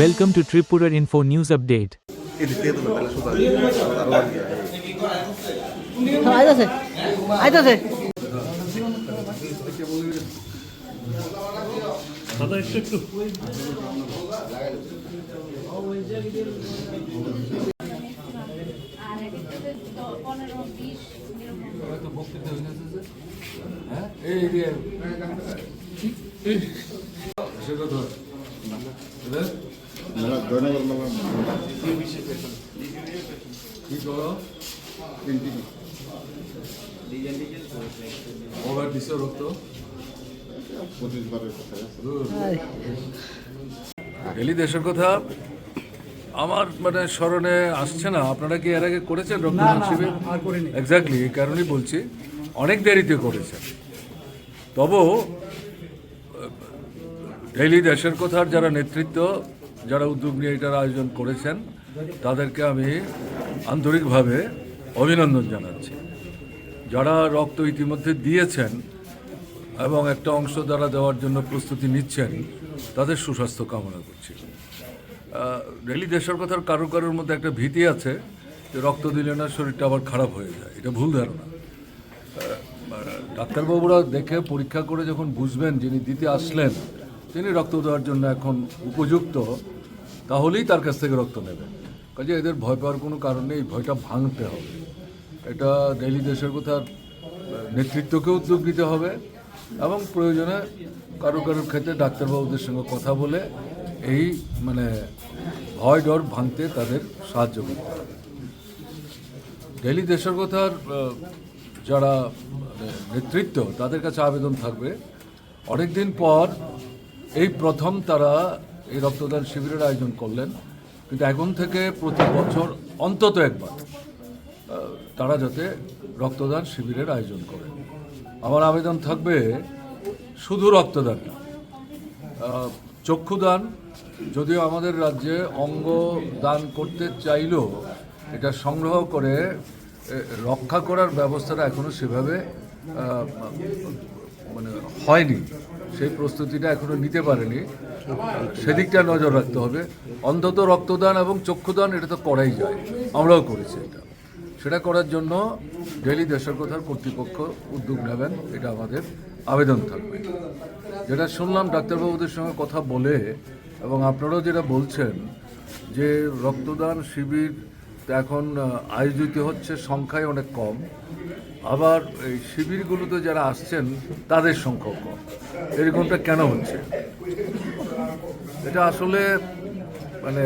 Welcome to Tripura Info News Update. এই over দিছে রক্ত ডেলি দেশের কথা আমার মানে স্মরণে আসছে না। আপনারা কি এর আগে করেছেন রক্তদান শিবির? এক্স্যাক্টলি এই কারণেই বলছি অনেক দেরিতে করেছেন। তবু ডেইলি দেশের কথার যারা নেতৃত্ব যারা উদ্যোগ নিয়ে এটার আয়োজন করেছেন, তাদেরকে আমি আন্তরিকভাবে অভিনন্দন জানাচ্ছি। যারা রক্ত ইতিমধ্যে দিয়েছেন এবং একটা অংশ দ্বারা দেওয়ার জন্য প্রস্তুতি নিচ্ছেন, তাদের সুস্বাস্থ্য কামনা করছি। ডেলি দেশের কথার কারও কারোর মধ্যে একটা ভীতি আছে যে রক্ত দিলে না শরীরটা আবার খারাপ হয়ে যায়। এটা ভুল ধারণা। ডাক্তারবাবুরা দেখে পরীক্ষা করে যখন বুঝবেন যিনি দিতে আসলেন তিনি রক্ত দেওয়ার জন্য এখন উপযুক্ত তাহলেই তার কাছ থেকে রক্ত নেবেন কাজে এদের ভয় পাওয়ার কোনো কারণ নেই ভয়টা ভাঙতে হবে। এটা ডেইলি দেশের কথার নেতৃত্বকে উদ্যোগ নিতে হবে এবং প্রয়োজনে কারও কারোর ক্ষেত্রে ডাক্তারবাবুদের সঙ্গে কথা বলে এই মানে ভয় ডর ভাঙতে তাদের সাহায্য করতে হবে। ডেলি দেশের কথার যারা মানে, নেতৃত্ব তাদের কাছে আবেদন থাকবে। অনেকদিন পর এই প্রথম তারা এই রক্তদান শিবিরের আয়োজন করলেন, কিন্তু এখন থেকে প্রতি বছর অন্তত একবার তারা যাতে রক্তদান শিবিরের আয়োজন করে। আমার আবেদন থাকবে শুধু রক্তদান চক্ষুদান, যদিও আমাদের রাজ্যে অঙ্গ দান করতে চাইলেও এটা সংগ্রহ করে রক্ষা করার ব্যবস্থাটা এখনও সেভাবে মানে হয়নি। সেই প্রস্তুতিটা এখনও নিতে পারেনি। সেদিকটা নজর রাখতে হবে। অন্তত রক্তদান এবং চক্ষুদান, এটা তো করাই যায়। আমরাও করেছি এটা। সেটা করার জন্য ডেলি দেশের কথার কর্তৃপক্ষ উদ্যোগ নেবেন। এটা আমাদের আবেদন থাকবে। যেটা শুনলাম ডাক্তারবাবুদের সঙ্গে কথা বলে এবং আপনারাও যেটা বলছেন যে রক্তদান শিবির এখন, আয়োজিত হচ্ছে, সংখ্যায় অনেক কম। আবার এই শিবিরগুলোতে যারা আসছেন, তাদের সংখ্যাও কম। এরকমটা কেন হচ্ছে? এটা আসলে মানে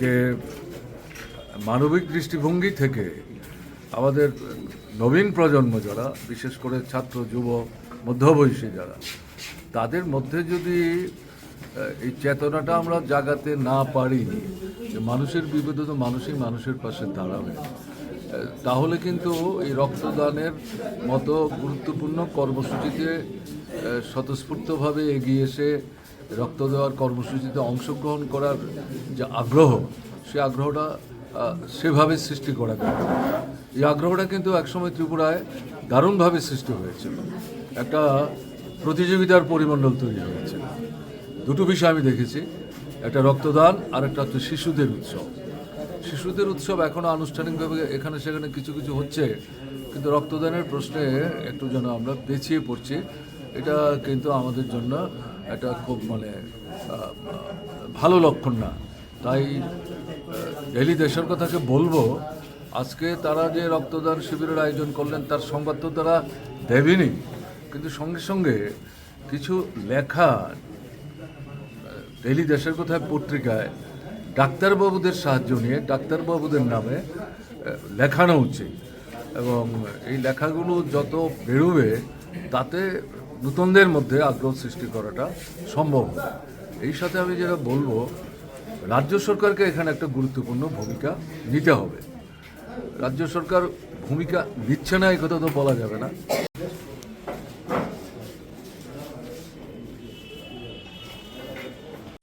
যে মানবিক দৃষ্টিভঙ্গি থেকে আমাদের নবীন প্রজন্ম যারা, বিশেষ করে ছাত্র, যুব, মধ্যবয়সী যারা, তাদের মধ্যে যদি এই চেতনাটা আমরা জাগাতে না পারি যে মানুষের বিপদে তো মানুষই মানুষের পাশে দাঁড়াবে। তাহলে কিন্তু এই রক্তদানের মতো গুরুত্বপূর্ণ কর্মসূচিতে স্বতঃস্ফূর্তভাবে এগিয়ে এসে রক্ত দেওয়ার কর্মসূচিতে অংশগ্রহণ করার যে আগ্রহ, সে আগ্রহটা সেভাবে সৃষ্টি করা যায়। এই আগ্রহটা কিন্তু একসময় ত্রিপুরায় দারুণভাবে সৃষ্টি হয়েছিল। একটা প্রতিযোগিতার পরিমণ্ডল তৈরি হয়েছিল। দুটো বিষয় আমি দেখেছি। একটা রক্তদান আর একটা হচ্ছে শিশুদের উৎসব। শিশুদের উৎসব এখনও আনুষ্ঠানিকভাবে এখানে সেখানে কিছু কিছু হচ্ছে, কিন্তু রক্তদানের প্রশ্নে একটু যেন আমরা পেছিয়ে পড়ছি। এটা কিন্তু আমাদের জন্য একটা খুব মানে ভালো লক্ষণ না। তাই ডেলি দেশের কথাকে বলব, আজকে তারা যে রক্তদান শিবিরের আয়োজন করলেন, তার সংবাদ তো তারা দেবেনি কিন্তু সঙ্গে সঙ্গে কিছু লেখা ডেলি দেশের কোথায় পত্রিকায় ডাক্তারবাবুদের সাহায্য নিয়ে, ডাক্তারবাবুদের নামে লেখানো উচিত। এবং এই লেখাগুলো যত বেরোবে, তাতে নূতনদের মধ্যে আগ্রহ সৃষ্টি করাটা সম্ভব এই সাথে আমি যেটা বলব, রাজ্য সরকারকে এখানে একটা গুরুত্বপূর্ণ ভূমিকা নিতে হবে। রাজ্য সরকার ভূমিকা নিচ্ছে না, এই কথা তো বলা যাবে না।